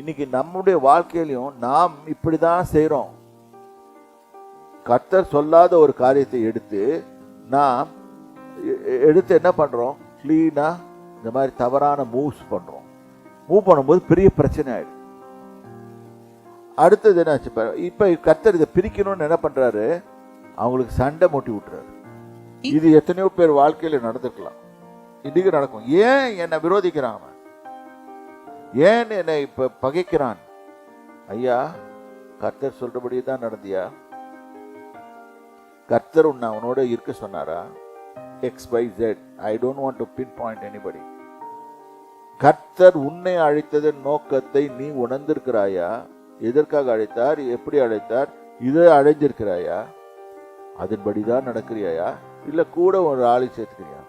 இன்னைக்கு நம்முடைய வாழ்க்கையிலையும் நாம் இப்படிதான் செய்கிறோம் கர்த்தர் சொல்லாத ஒரு காரியத்தை எடுத்து நாம் எடுத்து என்ன பண்றோம்? கிளீனா இந்த மாதிரி தவறான மூவ்ஸ் பண்றோம். மூவ் பண்ணும்போது பெரிய பிரச்சனை ஆயிடும். அடுத்தது என்ன ஆச்சு இப்ப கர்த்தர் இதை பிரிக்கணும்னு என்ன பண்றாரு? அவங்களுக்கு சண்டை மூட்டி விட்டுறாரு. இது எத்தனையோ பேர் வாழ்க்கையில நடந்துக்கலாம். இன்னைக்கு நடக்கும். ஏன் என்னை விரோதிக்கிறாங்க? ஏன் என்னை இப்ப பகைக்கிறான்? ஐயா கர்த்தர் சொல்றபடி தான் நடந்தியா? கர்த்தர் உன்னை அவனோட இருக்க சொன்னாரா? X by jet I don't want to pin point anybody கர்த்தர் உன்னை அழைத்ததன் நோக்கத்தை நீ உணர்ந்திருக்கிறாயா? எதற்காக அழைத்தார்? எப்படி அழைத்தார்? இதை அடைஞ்சிருக்கிறாயா அதன்படிதான் நடக்கிறியாயா? இல்ல கூட ஒரு ஆளை சேர்த்துக்கிறியா?